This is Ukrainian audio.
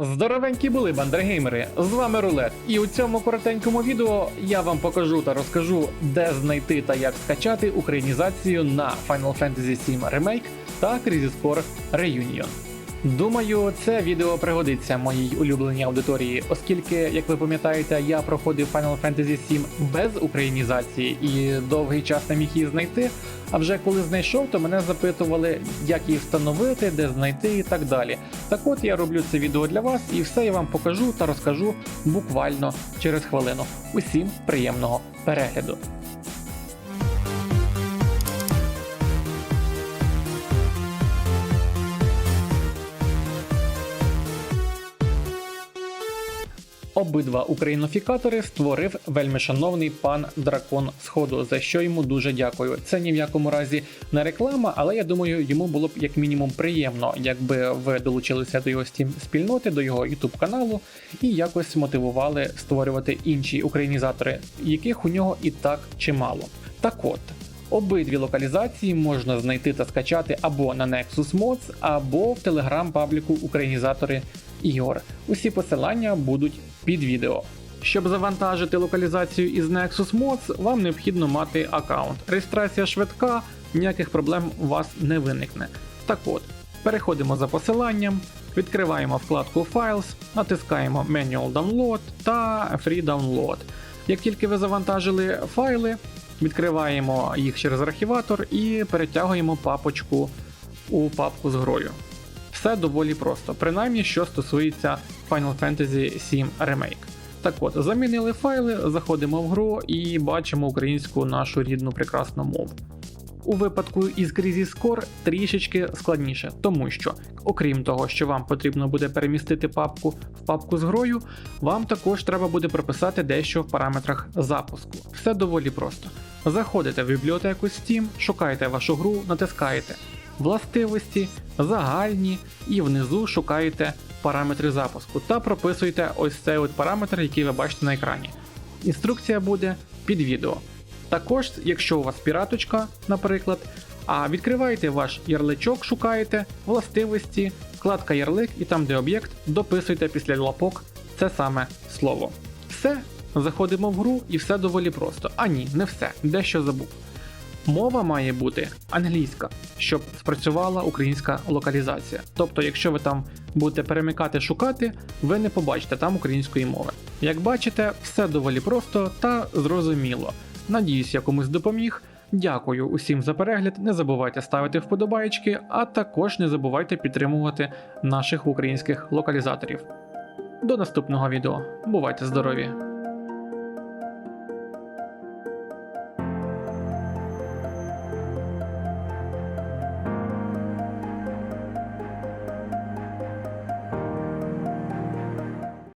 Здоровенькі були бандергеймери, з вами Рулет, і у цьому коротенькому відео я вам покажу та розкажу, де знайти та як скачати українізацію на Final Fantasy VII Remake та Crisis Core Reunion. Думаю, це відео пригодиться моїй улюбленій аудиторії, оскільки, як ви пам'ятаєте, я проходив Final Fantasy VII без українізації і довгий час не міг її знайти. А вже коли знайшов, то мене запитували, як її встановити, де знайти і так далі. Так от я роблю це відео для вас і все я вам покажу та розкажу буквально через хвилину. Усім приємного перегляду. Обидва українофікатори створив вельмишановний пан Дракон Сходу, за що йому дуже дякую. Це ні в якому разі не реклама, але я думаю, йому було б як мінімум приємно, якби ви долучилися до його Steam спільноти, до його YouTube каналу і якось мотивували створювати інші українізатори, яких у нього і так чимало. Так от. Обидві локалізації можна знайти та скачати або на Nexus Mods, або в телеграм-пабліку Українізатори ігор. Усі посилання будуть під відео. Щоб завантажити локалізацію із Nexus Mods, вам необхідно мати аккаунт. Реєстрація швидка, ніяких проблем у вас не виникне. Так от, переходимо за посиланням, відкриваємо вкладку Files, натискаємо Manual Download та Free Download. Як тільки ви завантажили файли, відкриваємо їх через архіватор і перетягуємо папочку у папку з грою. Все доволі просто, принаймні що стосується Final Fantasy VII Remake. Так от, замінили файли, заходимо в гру і бачимо українську нашу рідну прекрасну мову. У випадку із Crisis Core трішечки складніше, тому що, окрім того, що вам потрібно буде перемістити папку в папку з грою, вам також треба буде прописати дещо в параметрах запуску. Все доволі просто. Заходите в бібліотеку Steam, шукаєте вашу гру, натискаєте властивості, загальні і внизу шукаєте параметри запуску та прописуєте ось цей от параметр, який ви бачите на екрані. Інструкція буде під відео. Також, якщо у вас піраточка, наприклад, а відкриваєте ваш ярличок, шукаєте властивості, вкладка ярлик і там, де об'єкт, дописуєте після лапок це саме слово. Все, заходимо в гру і все доволі просто. А ні, не все, дещо забув. Мова має бути англійська, щоб спрацювала українська локалізація. Тобто, якщо ви там будете перемикати шукати, ви не побачите там української мови. Як бачите, все доволі просто та зрозуміло. Надіюсь, я комусь допоміг. Дякую усім за перегляд. Не забувайте ставити вподобайки, а також не забувайте підтримувати наших українських локалізаторів. До наступного відео. Бувайте здорові!